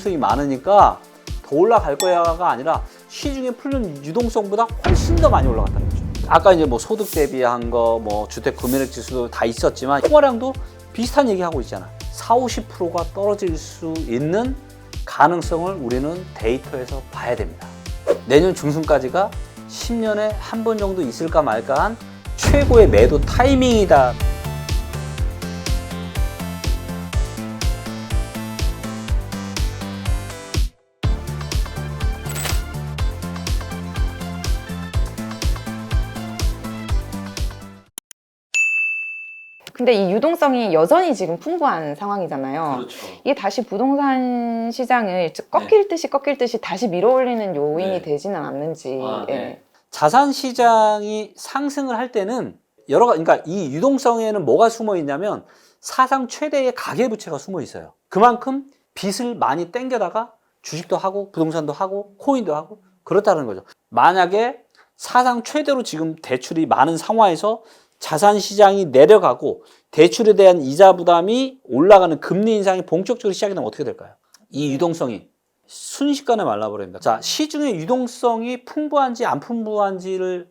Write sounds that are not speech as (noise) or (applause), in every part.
유동성이 많으니까 더 올라갈 거야가 아니라 시중에 풀린 유동성보다 훨씬 더 많이 올라갔다는 거죠. 아까 이제 뭐 소득 대비한 거, 뭐 주택 구매력 지수도 다 있었지만 통화량도 비슷한 얘기 하고 있잖아. 4, 50%가 떨어질 수 있는 가능성을 우리는 데이터에서 봐야 됩니다. 내년 중순까지가 10년에 한 번 정도 있을까 말까 한 최고의 매도 타이밍이다. 근데 이 유동성이 여전히 지금 풍부한 상황이잖아요. 그렇죠. 이게 다시 부동산 시장을 꺾일 듯이 꺾일 듯이 다시 밀어올리는 요인이 네. 되지는 않는지. 아, 예. 네. 자산 시장이 상승을 할 때는 여러 가지 그러니까 이 유동성에는 뭐가 숨어 있냐면 사상 최대의 가계 부채가 숨어 있어요. 그만큼 빚을 많이 땡겨다가 주식도 하고 부동산도 하고 코인도 하고 그렇다는 거죠. 만약에 사상 최대로 지금 대출이 많은 상황에서 자산 시장이 내려가고 대출에 대한 이자 부담이 올라가는 금리 인상이 본격적으로 시작이 되면 어떻게 될까요? 이 유동성이 순식간에 말라버립니다. 자, 시중의 유동성이 풍부한지 안 풍부한지를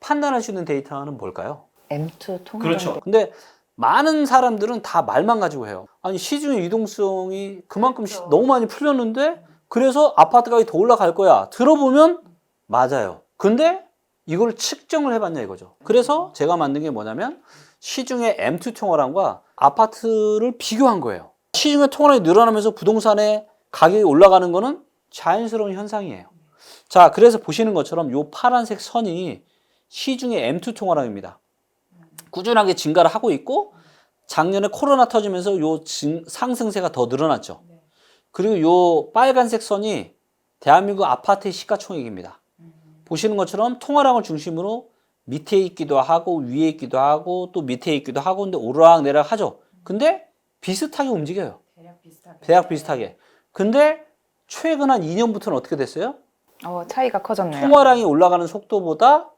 판단할 수 있는 데이터는 뭘까요? M2 통화. 그렇죠. 근데 많은 사람들은 다 말만 가지고 해요. 아니, 시중의 유동성이 그만큼 시- 너무 많이 풀렸는데 그래서 아파트 가격이 더 올라갈 거야. 들어보면 맞아요. 근데 이걸 측정을 해봤냐 이거죠. 그래서 제가 만든 게 뭐냐면 시중의 M2 통화량과 아파트를 비교한 거예요. 시중의 통화량이 늘어나면서 부동산의 가격이 올라가는 거는 자연스러운 현상이에요. 자, 그래서 보시는 것처럼 요 파란색 선이 시중의 M2 통화량입니다. 꾸준하게 증가를 하고 있고 작년에 코로나 터지면서 요 증- 상승세가 더 늘어났죠. 그리고 요 빨간색 선이 대한민국 아파트의 시가총액입니다. 보시는 것처럼 통화량을 중심으로 밑에 있기도 하고 위에 있기도 하고 또 밑에 있기도 하고 근데 오르락 내리락 하죠. 근데 비슷하게 움직여요. 대략 비슷하게. 대략 비슷하게. 근데 최근 한 2년부터는 어떻게 됐어요? 어, 차이가 커졌네요. 통화량이 올라가는 속도보다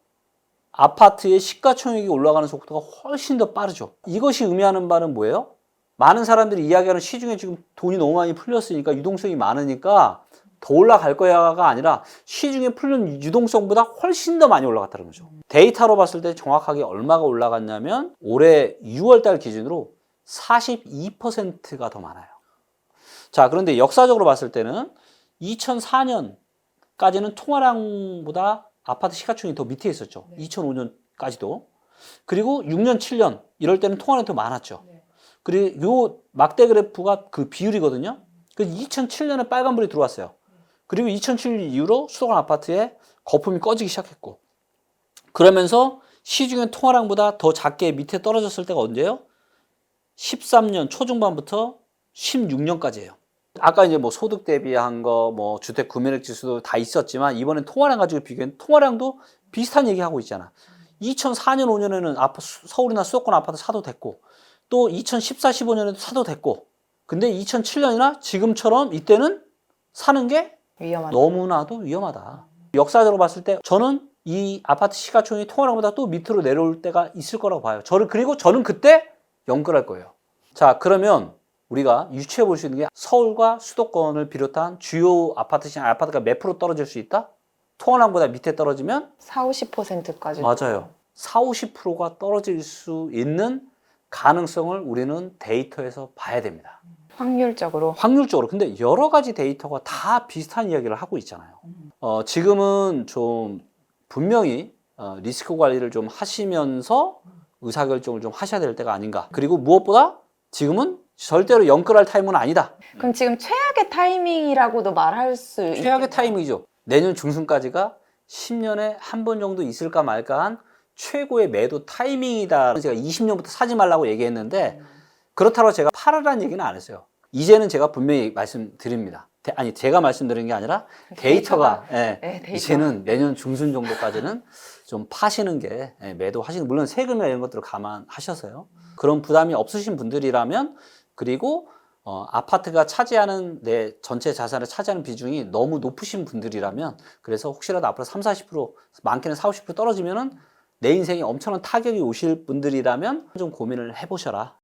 아파트의 시가총액이 올라가는 속도가 훨씬 더 빠르죠. 이것이 의미하는 바는 뭐예요? 많은 사람들이 이야기하는 시중에 지금 돈이 너무 많이 풀렸으니까 유동성이 많으니까 더 올라갈 거야가 아니라 시중에 풀린 유동성보다 훨씬 더 많이 올라갔다는 거죠. 데이터로 봤을 때 정확하게 얼마가 올라갔냐면 올해 6월 달 기준으로 42%가 더 많아요. 자, 그런데 역사적으로 봤을 때는 2004년까지는 통화량보다 아파트 시가총액이 더 밑에 있었죠. 2005년까지도. 그리고 6년, 7년 이럴 때는 통화량이 더 많았죠. 그리고 요 막대 그래프가 그 비율이거든요. 그 2007년에 빨간불이 들어왔어요. 그리고 2007년 이후로 수도권 아파트에 거품이 꺼지기 시작했고 그러면서 시중의 통화량보다 더 작게 밑에 떨어졌을 때가 언제예요? 13년 초중반부터 16년까지예요. 아까 이제 뭐 소득 대비한 거, 뭐 주택 구매력 지수도 다 있었지만 이번엔 통화량 가지고 비교한 통화량도 비슷한 얘기 하고 있잖아. 2004년 5년에는 아파 서울이나 수도권 아파트 사도 됐고 또 2014, 15년에도 사도 됐고 근데 2007년이나 지금처럼 이때는 사는 게 위험한. 너무나도 위험하다. 역사적으로 봤을 때 저는 이 아파트 시가총액이 통화량보다 또 밑으로 내려올 때가 있을 거라고 봐요. 저를 그리고 저는 그때 연끌할 거예요. 자 그러면 우리가 유추해 볼 수 있는 게 서울과 수도권을 비롯한 주요 아파트 시장 아파트가 몇 프로 떨어질 수 있다? 통화량보다 밑에 떨어지면 4, 50%까지. 맞아요. 4, 50%가 떨어질 수 있는 가능성을 우리는 데이터에서 봐야 됩니다. 확률적으로. 확률적으로. 근데 여러 가지 데이터가 다 비슷한 이야기를 하고 있잖아요. 어, 지금은 좀 분명히 어, 리스크 관리를 좀 하시면서 의사결정을 좀 하셔야 될 때가 아닌가. 그리고 무엇보다 지금은 절대로 연끌할 타임은 아니다. 그럼 지금 최악의 타이밍이라고도 말할 수 있... 최악의 타이밍이죠. 내년 중순까지가 10년에 한 번 정도 있을까 말까한 최고의 매도 타이밍이다. 제가 20년부터 사지 말라고 얘기했는데 그렇다고 제가 팔으라는 얘기는 안 했어요. 이제는 제가 분명히 말씀드립니다. 대- 아니 제가 말씀드린 게 아니라 데이터가, 예, 네, 데이터. 이제는 내년 중순 정도까지는 좀 파시는 게 예, 매도하시는 물론 세금이나 이런 것들을 감안하셔서요. 그런 부담이 없으신 분들이라면 그리고 어, 아파트가 차지하는 내 전체 자산을 차지하는 비중이 너무 높으신 분들이라면 그래서 혹시라도 앞으로 3, 40% 많게는 4, 50% 떨어지면은 내 인생에 엄청난 타격이 오실 분들이라면 좀 고민을 해보셔라.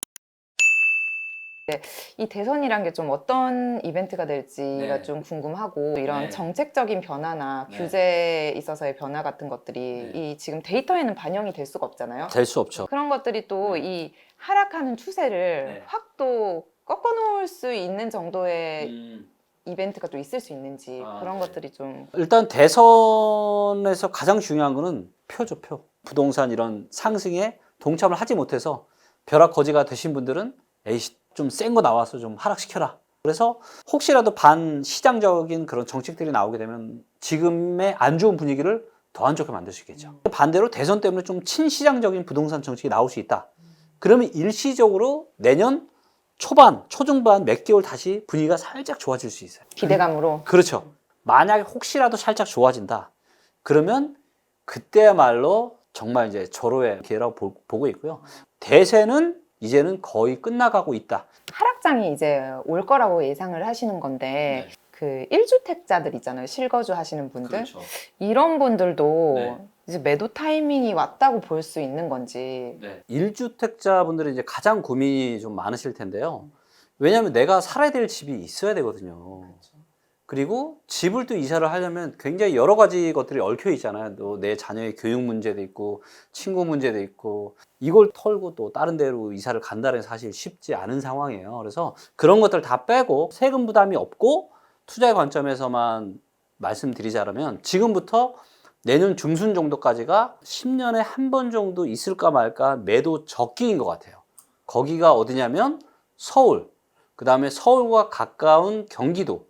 이 대선이란 게 좀 어떤 이벤트가 될지가 네. 좀 궁금하고 이런 네. 정책적인 변화나 네. 규제에 있어서의 변화 같은 것들이 네. 이 지금 데이터에는 반영이 될 수가 없잖아요. 될 수 없죠. 그런 것들이 또 네. 이 하락하는 추세를 네. 확또 꺾어놓을 수 있는 정도의 음. 이벤트가 또 있을 수 있는지 아, 그런 네. 것들이 좀 일단 대선에서 가장 중요한 거는 표죠, 표. 부동산 이런 상승에 동참을 하지 못해서 벼락 거지가 되신 분들은 에이 좀 센 거 나와서 좀 하락시켜라. 그래서 혹시라도 반시장적인 그런 정책들이 나오게 되면 지금의 안 좋은 분위기를 더 안 좋게 만들 수 있겠죠. 반대로 대선 때문에 좀 친시장적인 부동산 정책이 나올 수 있다. 그러면 일시적으로 내년 초반, 초중반 몇 개월 다시 분위기가 살짝 좋아질 수 있어요. 기대감으로 그렇죠. 만약에 혹시라도 살짝 좋아진다. 그러면 그때야말로 정말 이제 절호의 기회라고 보, 보고 있고요. 대세는 이제는 거의 끝나가고 있다. 하락장이 이제 올 거라고 예상을 하시는 건데 네. 그 1주택자들 있잖아요. 실거주 하시는 분들. 그렇죠. 이런 분들도 네. 이제 매도 타이밍이 왔다고 볼 수 있는 건지. 네. 1주택자분들이 이제 가장 고민이 좀 많으실 텐데요. 왜냐하면 내가 살아야 될 집이 있어야 되거든요. 그 리고 집을 또 이사를 하려면 굉장히 여러 가지 것들이 얽혀 있잖아요. 또 내 자녀의 교육 문제도 있고 친구 문제도 있고 이걸 털고 또 다른 데로 이사를 간다는 게 사실 쉽지 않은 상황이에요. 그래서 그런 것들 다 빼고 세금 부담이 없고 투자의 관점에서만 말씀드리자면 지금부터 내년 중순 정도까지가 10년에 한 번 정도 있을까 말까 매도 적기인 것 같아요. 거기가 어디냐면 서울, 그 다음에 서울과 가까운 경기도,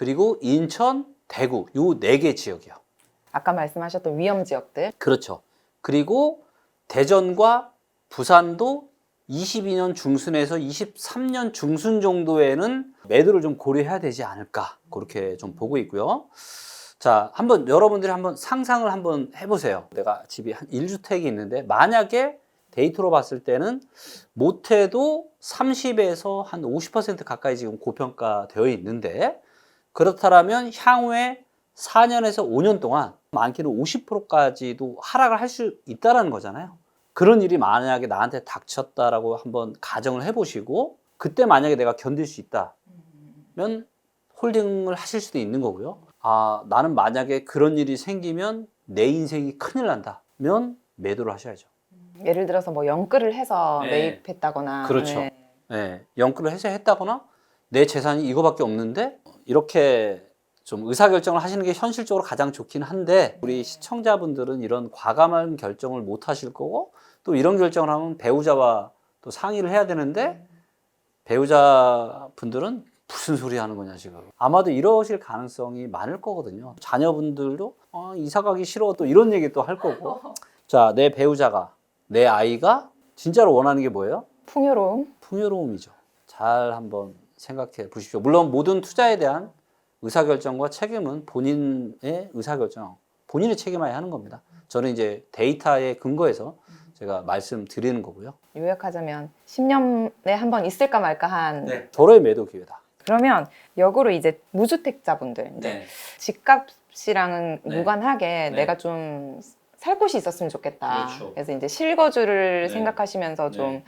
그리고 인천, 대구, 요 네 개 지역이요. 아까 말씀하셨던 위험 지역들. 그렇죠. 그리고 대전과 부산도 22년 중순에서 23년 중순 정도에는 매도를 좀 고려해야 되지 않을까 그렇게 좀 보고 있고요. 자, 한번 여러분들이 한번 상상을 한번 해보세요. 내가 집이 한 1주택이 있는데 만약에 데이터로 봤을 때는 못해도 30에서 한 50% 가까이 지금 고평가되어 있는데 그렇다면 향후에 4년에서 5년 동안 많게는 50%까지도 하락을 할 수 있다라는 거잖아요. 그런 일이 만약에 나한테 닥쳤다라고 한번 가정을 해보시고 그때 만약에 내가 견딜 수 있다면 홀딩을 하실 수도 있는 거고요. 아 나는 만약에 그런 일이 생기면 내 인생이 큰일 난다면 매도를 하셔야죠. 예를 들어서 뭐 연끌을 해서 네. 매입했다거나. 그렇죠. 네. 네, 연끌을 해서 했다거나 내 재산이 이거밖에 없는데 이렇게 좀 의사결정을 하시는 게 현실적으로 가장 좋긴 한데 우리 시청자분들은 이런 과감한 결정을 못 하실 거고 또 이런 결정을 하면 배우자와 또 상의를 해야 되는데 배우자 분들은 무슨 소리 하는 거냐 지금 아마도 이러실 가능성이 많을 거거든요 자녀분들도 어, 이사 가기 싫어 또 이런 얘기 또 할 거고 (laughs) 자 내 배우자가 내 아이가 진짜로 원하는 게 뭐예요? 풍요로움. 풍요로움이죠. 잘 한번 생각해 보십시오. 물론 모든 투자에 대한 의사결정과 책임은 본인의 의사결정, 본인이 책임해야 하는 겁니다. 저는 이제 데이터에 근거해서 제가 말씀드리는 거고요. 요약하자면 10년에 한 번 있을까 말까 한. 절호의 매도 기회다. 그러면 역으로 이제 무주택자분들. 이제 집값이랑은 네. 무관하게 네. 내가 좀 살 곳이 있었으면 좋겠다. 그렇죠. 래서 이제 실거주를 네. 생각하시면서 네.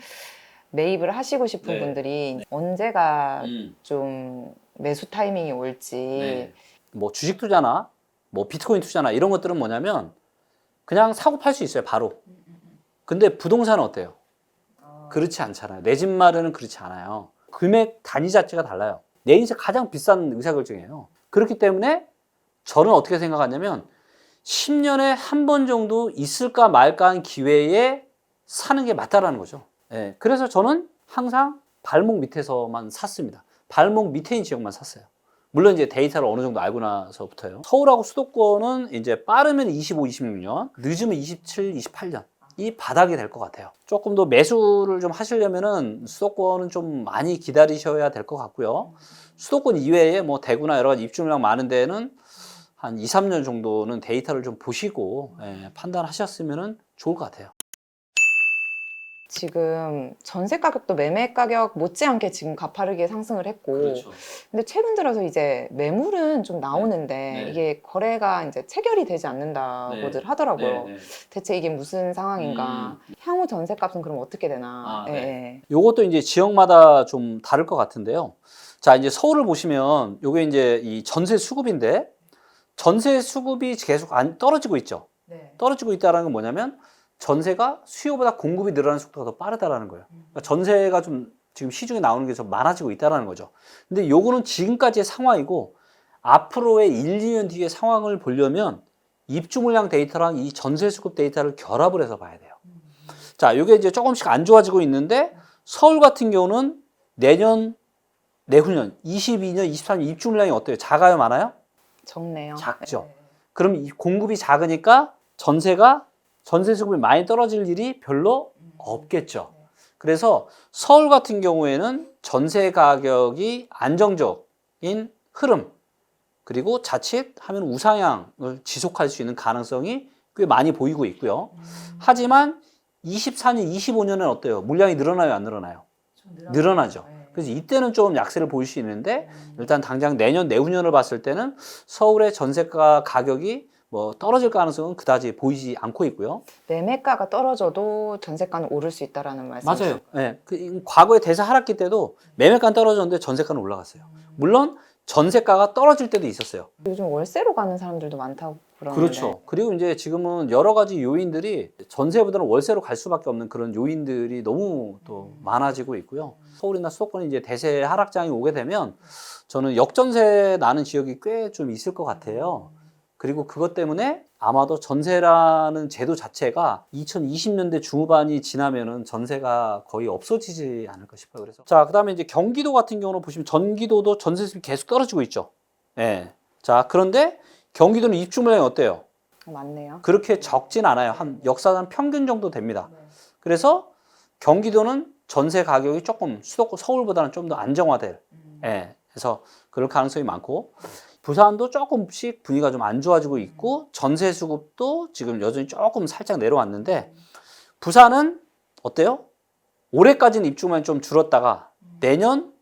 좀 매입을 하시고 싶은 네. 분들이 언제가 음. 좀 매수 타이밍이 올지. 네. 뭐 주식 투자나 뭐 비트코인 투자나 이런 것들은 뭐냐면 그냥 사고 팔 수 있어요, 바로. 근데 부동산은 어때요? 그렇지 않잖아요. 내 집 마련은 그렇지 않아요. 금액 단위 자체가 달라요. 내 인생 가장 비싼 의사결정이에요. 그렇기 때문에 저는 어떻게 생각하냐면 10년에 한 번 정도 있을까 말까 한 기회에 사는 게 맞다라는 거죠. 예, 그래서 저는 항상 발목 밑에서만 샀습니다. 발목 밑에인 지역만 샀어요. 물론 이제 데이터를 어느 정도 알고 나서부터요. 서울하고 수도권은 이제 빠르면 25, 26년, 늦으면 27, 28년. 이 바닥이 될 것 같아요. 조금 더 매수를 좀 하시려면은 수도권은 좀 많이 기다리셔야 될 것 같고요. 수도권 이외에 뭐 대구나 여러 가지 입주량 많은 데는 한 2, 3년 정도는 데이터를 좀 보시고 예, 판단하셨으면 좋을 것 같아요. 지금 전세 가격도 매매 가격 못지않게 지금 가파르게 상승을 했고 그렇죠. 근데 최근 들어서 이제 매물은 좀 나오는데 네. 이게 거래가 이제 체결이 되지 않는다고들 네. 하더라고요. 네, 네. 대체 이게 무슨 상황인가? 향후 전세 값은 그럼 어떻게 되나? 아, 예, 네. 예. 요것도 이제 지역마다 좀 다를 것 같은데요. 자, 이제 서울을 보시면 요게 이제 이 전세 수급인데 전세 수급이 계속 안 떨어지고 있죠. 떨어지고 있다는 건 뭐냐면 전세가 수요보다 공급이 늘어나는 속도가 더 빠르다라는 거예요. 그러니까 전세가 좀 지금 시중에 나오는 게 좀 많아지고 있다라는 거죠. 근데 요거는 지금까지의 상황이고 앞으로의 1, 2년 뒤의 상황을 보려면 입주 물량 데이터랑 이 전세 수급 데이터를 결합을 해서 봐야 돼요. 자, 요게 이제 조금씩 안 좋아지고 있는데 서울 같은 경우는 내년 내후년 22년, 23년 입주 물량이 어때요? 작아요, 많아요? 적네요. 작죠. 그럼 이 공급이 작으니까 전세가 전세 수급이 많이 떨어질 일이 별로 없겠죠. 그래서 서울 같은 경우에는 전세 가격이 안정적인 흐름 그리고 자칫 하면 우상향을 지속할 수 있는 가능성이 꽤 많이 보이고 있고요. 하지만 24년, 25년은 어때요? 물량이 늘어나요, 안 늘어나요? 늘어나죠. 그래서 이때는 좀 약세를 보일 수 있는데 일단 당장 내년 내후년을 봤을 때는 서울의 전세가 가격이 뭐 떨어질 가능성은 그다지 보이지 않고 있고요. 매매가가 떨어져도 전세가는 오를 수 있다라는 말씀이시죠? 맞아요. 예. 그 과거에 대세 하락기 때도 매매가는 떨어졌는데 전세가는 올라갔어요. 물론 전세가가 떨어질 때도 있었어요. 요즘 월세로 가는 사람들도 많다고 그러는데 그렇죠. 그리고 이제 지금은 여러 가지 요인들이 전세보다는 월세로 갈 수밖에 없는 그런 요인들이 너무 또 많아지고 있고요. 서울이나 수도권이 이제 대세 하락장이 오게 되면 저는 역전세 나는 지역이 꽤 좀 있을 것 같아요. 그리고 그것 때문에 아마도 전세라는 제도 자체가 2020년대 중후반이 지나면은 전세가 거의 없어지지 않을까 싶어요. 그래서 자, 그다음에 이제 경기도 같은 경우는 보시면 전기도도 전세 수입이 계속 떨어지고 있죠. 예. 자, 그런데 경기도는 입주 물량이 어때요? 맞네요. 그렇게 적진 않아요. 한 역사상 평균 정도 됩니다. 그래서 경기도는 전세 가격이 조금 수도권 서울보다는 좀 더 안정화될. 예. 그래서 그럴 가능성이 많고 부산도 조금씩 분위기가 좀 안 좋아지고 있고 전세 수급도 지금 여전히 조금 살짝 내려왔는데 부산은 어때요? 올해까지는 입주만 좀 줄었다가 내년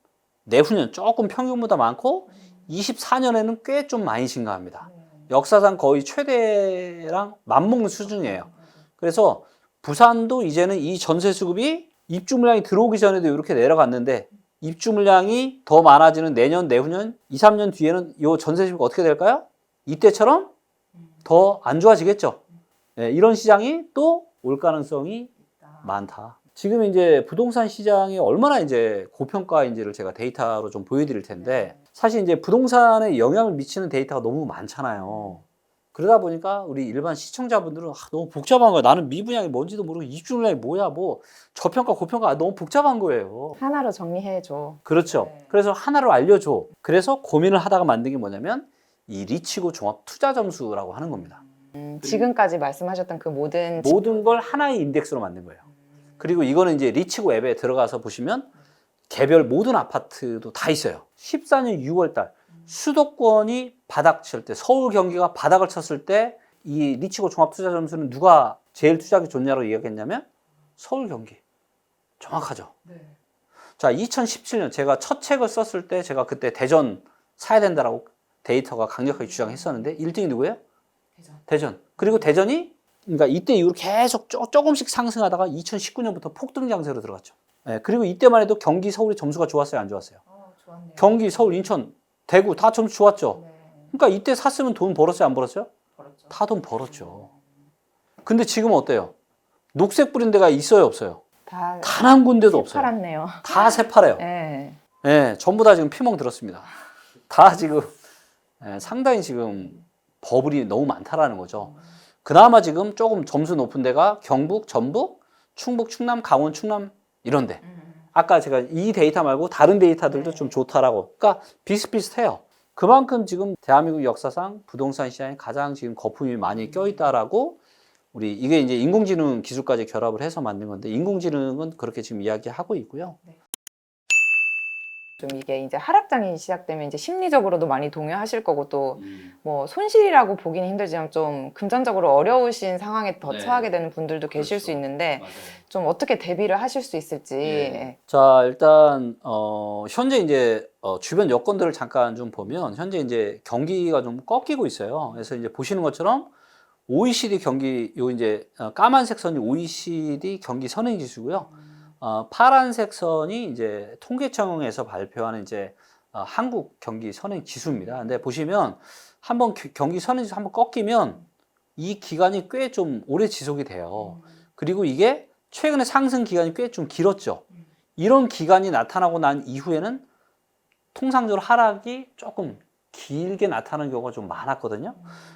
내후년 조금 평균보다 많고 24년에는 꽤 좀 많이 증가합니다. 역사상 거의 최대랑 맞먹는 수준이에요. 그래서 부산도 이제는 이 전세 수급이 입주 물량이 들어오기 전에도 이렇게 내려갔는데 입주 물량이 더 많아지는 내년, 내후년, 2, 3년 뒤에는 이 전세 수급이 어떻게 될까요? 이때처럼 더 안 좋아지겠죠. 네, 이런 시장이 또 올 가능성이 많다. 지금 이제 부동산 시장이 얼마나 이제 고평가인지를 제가 데이터로 좀 보여드릴 텐데 사실 이제 부동산에 영향을 미치는 데이터가 너무 많잖아요. 그러다 보니까 우리 일반 시청자분들은 아, 너무 복잡한 거야. 나는 미분양이 뭔지도 모르고 입주물량이 뭐야, 뭐 저평가, 고평가 너무 복잡한 거예요. 하나로 정리해줘. 그렇죠. 네. 그래서 하나로 알려줘. 그래서 고민을 하다가 만든 게 뭐냐면 이 리치고 종합 투자 점수라고 하는 겁니다. 음, 지금까지 말씀하셨던 그 모든 모든 걸 하나의 인덱스로 만든 거예요. 그리고 이거는 이제 리치고 앱에 들어가서 보시면 개별 모든 아파트도 다 있어요. 14년 6월 달 수도권이 바닥 칠 때, 서울 경기가 바닥을 쳤을 때 이 리치고 종합 투자 점수는 누가 제일 투자하기 좋냐고 이야기했냐면 서울 경기. 정확하죠. 자, 2017년 제가 첫 책을 썼을 때 제가 그때 대전 사야 된다라고 데이터가 강력하게 주장했었는데 1등이 누구예요? 대전. 그리고 대전이 그러니까 이때 이후로 계속 조, 조금씩 상승하다가 2019년부터 폭등 장세로 들어갔죠. 예, 그리고 이때만 해도 경기, 서울이 점수가 좋았어요, 안 좋았어요? 경기, 서울, 인천, 대구 다 점수 좋았죠. 그러니까 이때 샀으면 돈 벌었어요, 안 벌었어요? 다돈 벌었죠. 근데 지금은 어때요? 녹색 뿌린 데가 있어요, 없어요? 다 단 한 군데도 없어요. 팔았네요. 다 새파래요. 네. 예, 전부 다 지금 피멍 들었습니다. 다 지금 예, 상당히 지금 버블이 너무 많다라는 거죠. 그나마 지금 조금 점수 높은 데가 경북, 전북, 충북, 충남, 강원, 충남 이런데. 아까 제가 이 데이터 말고 다른 데이터들도 좀 좋다라고. 그러니까 비슷비슷해요. 그만큼 지금 대한민국 역사상 부동산 시장에 가장 지금 거품이 많이 껴있다라고 우리 이게 이제 인공지능 기술까지 결합을 해서 만든 건데 인공지능은 그렇게 지금 이야기하고 있고요. 좀 이게 이제 하락장이 시작되면 이제 심리적으로도 많이 동요하실 거고 또 뭐 손실이라고 보기는 힘들지만 좀 금전적으로 어려우신 상황에 더 네. 처하게 되는 분들도 계실 그렇죠. 수 있는데 맞아요. 좀 어떻게 대비를 하실 수 있을지 네. 자, 일단 어, 현재 이제 어, 주변 여건들을 잠깐 좀 보면 현재 이제 경기가 좀 꺾이고 있어요. 그래서 이제 보시는 것처럼 OECD 경기 요 이제 어, 까만색 선이 OECD 경기 선행 지수고요. 어, 파란색 선이 이제 통계청에서 발표하는 이제 어, 한국 경기 선행 지수입니다. 근데 보시면 한번 겨- 경기 선행 지수 한번 꺾이면 이 기간이 꽤 좀 오래 지속이 돼요. 그리고 이게 최근에 상승 기간이 꽤 좀 길었죠. 이런 기간이 나타나고 난 이후에는 통상적으로 하락이 조금 길게 나타나는 경우가 좀 많았거든요.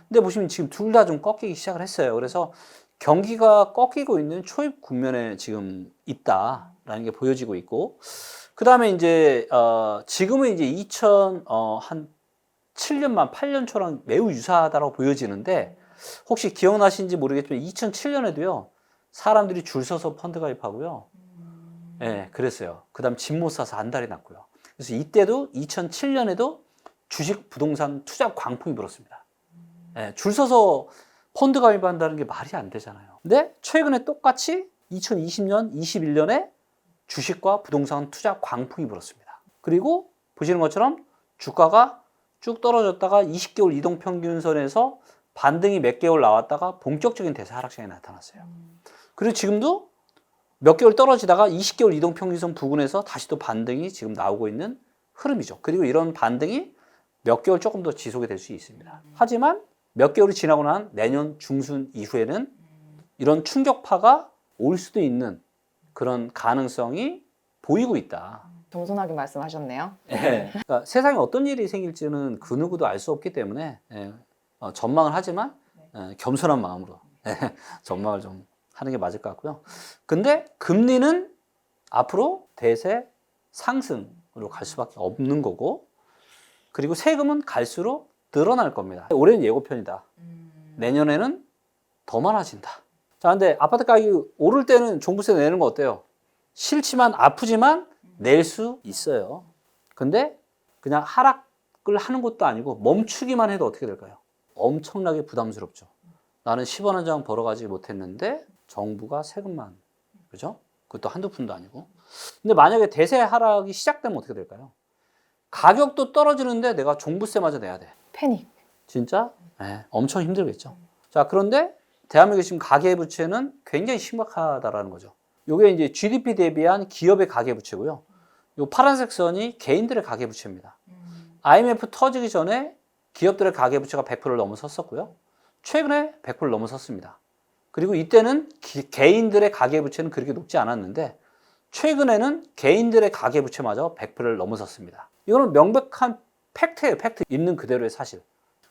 근데 보시면 지금 둘 다 좀 꺾이기 시작을 했어요. 그래서 경기가 꺾이고 있는 초입 국면에 지금 있다라는 게 보여지고 있고, 그 다음에 이제, 어, 지금은 이제 2000, 어, 한 7년만, 8년 초랑 매우 유사하다고 보여지는데, 혹시 기억나신지 모르겠지만 2007년에도요, 사람들이 줄 서서 펀드 가입하고요. 예, 네, 그랬어요. 그 다음 집 못 사서 안달이 났고요. 그래서 이때도 2007년에도 주식 부동산 투자 광풍이 불었습니다. 예, 줄 서서 펀드 가입한다는 게 말이 안 되잖아요. 근데 최근에 똑같이 2020년, 21년에 주식과 부동산 투자 광풍이 불었습니다. 그리고 보시는 것처럼 주가가 쭉 떨어졌다가 20개월 이동 평균선에서 반등이 몇 개월 나왔다가 본격적인 대세 하락장이 나타났어요. 그리고 지금도 몇 개월 떨어지다가 20개월 이동 평균선 부근에서 다시 또 반등이 지금 나오고 있는 흐름이죠. 그리고 이런 반등이 몇 개월 조금 더 지속이 될 수 있습니다. 하지만 몇 개월이 지나고 난 내년 중순 이후에는 이런 충격파가 올 수도 있는 그런 가능성이 보이고 있다. 겸손하게 말씀하셨네요. 그러니까 세상에 어떤 일이 생길지는 그 누구도 알 수 없기 때문에 예, 어, 전망을 하지만 예, 겸손한 마음으로 예, 전망을 좀 하는 게 맞을 것 같고요. 근데 금리는 앞으로 대세 상승으로 갈 수밖에 없는 거고 그리고 세금은 갈수록 늘어날 겁니다. 올해는 예고편이다. 내년에는 더 많아진다. 자, 근데 아파트 가격이 오를 때는 종부세 내는 거 어때요? 싫지만 아프지만 낼 수 있어요. 근데 그냥 하락을 하는 것도 아니고 멈추기만 해도 어떻게 될까요? 엄청나게 부담스럽죠. 나는 10원 한 장 벌어가지 못했는데 정부가 세금만, 그죠? 그것도 한두 푼도 아니고. 근데 만약에 대세 하락이 시작되면 어떻게 될까요? 가격도 떨어지는데 내가 종부세마저 내야 돼. 패닉. 진짜 예, 엄청 힘들겠죠. 자, 그런데 대한민국의 지금 가계부채는 굉장히 심각하다라는 거죠. 요게 이제 GDP 대비한 기업의 가계부채고요. 요 파란색 선이 개인들의 가계부채입니다. IMF 터지기 전에 기업들의 가계부채가 100%를 넘어섰었고요. 최근에 100%를 넘어섰습니다. 그리고 이때는 기- 개인들의 가계부채는 그렇게 높지 않았는데 최근에는 개인들의 가계부채마저 100%를 넘어섰습니다. 이거는 명백한 팩트예요. 팩트 있는 그대로의 사실.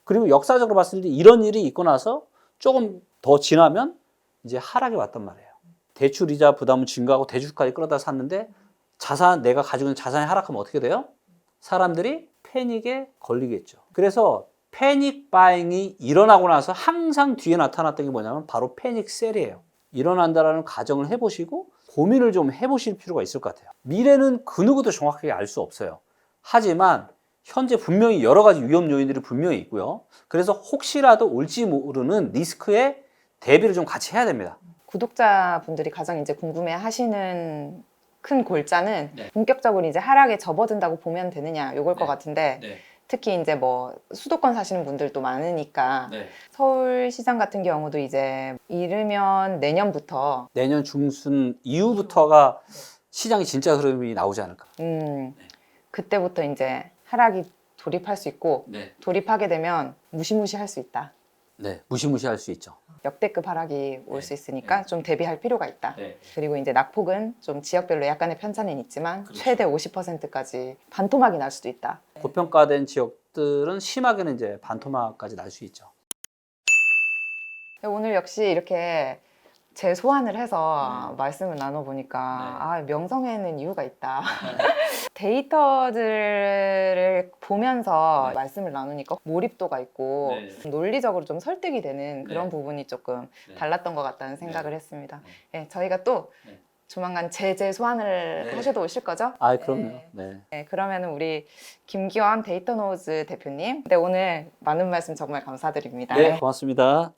그리고 역사적으로 봤을 때 이런 일이 있고 나서 조금 더 지나면 이제 하락이 왔단 말이에요. 대출 이자 부담은 증가하고 대출까지 끌어다 샀는데 자산 내가 가지고 있는 자산이 하락하면 어떻게 돼요? 사람들이 패닉에 걸리겠죠. 그래서 패닉 바잉이 일어나고 나서 항상 뒤에 나타났던 게 뭐냐면 바로 패닉 셀이에요. 일어난다라는 가정을 해보시고 고민을 좀 해보실 필요가 있을 것 같아요. 미래는 그 누구도 정확하게 알 수 없어요. 하지만 현재 분명히 여러 가지 위험 요인들이 분명히 있고요. 그래서 혹시라도 올지 모르는 리스크에 대비를 좀 같이 해야 됩니다. 구독자분들이 가장 이제 궁금해 하시는 큰 골자는 네. 본격적으로 이제 하락에 접어든다고 보면 되느냐 요걸 것 네. 같은데 네. 특히 이제 뭐 수도권 사시는 분들도 많으니까 네. 서울시장 같은 경우도 이제 이르면 내년부터 내년 중순 이후부터가 시장이 진짜 흐름이 나오지 않을까. 음 그때부터 이제 하락이 돌입할 수 있고 네. 돌입하게 되면 무시무시할 수 있다. 네. 무시무시할 수 있죠. 역대급 하락이 올 네. 수 있으니까 좀 대비할 필요가 있다. 네. 그리고 이제 낙폭은 좀 지역별로 약간의 편차는 있지만 그렇죠. 최대 50%까지 반토막이 날 수도 있다. 고평가된 지역들은 심하게는 이제 반토막까지 날 수 있죠. 오늘 역시 이렇게 재 소환을 해서 네. 말씀을 나눠보니까 네. 아, 명성에는 이유가 있다. 데이터들을 보면서 네. 말씀을 나누니까 몰입도가 있고 네. 논리적으로 좀 설득이 되는 그런 네. 부분이 조금 네. 달랐던 것 같다는 생각을 했습니다. 네. 예, 저희가 또 네. 조만간 제재 소환을 네. 하셔도 오실 거죠? 아, 그럼요. 네. 네. 네, 그러면 우리 김기환 데이터노우즈 대표님, 네, 오늘 많은 말씀 정말 감사드립니다. 네, 고맙습니다.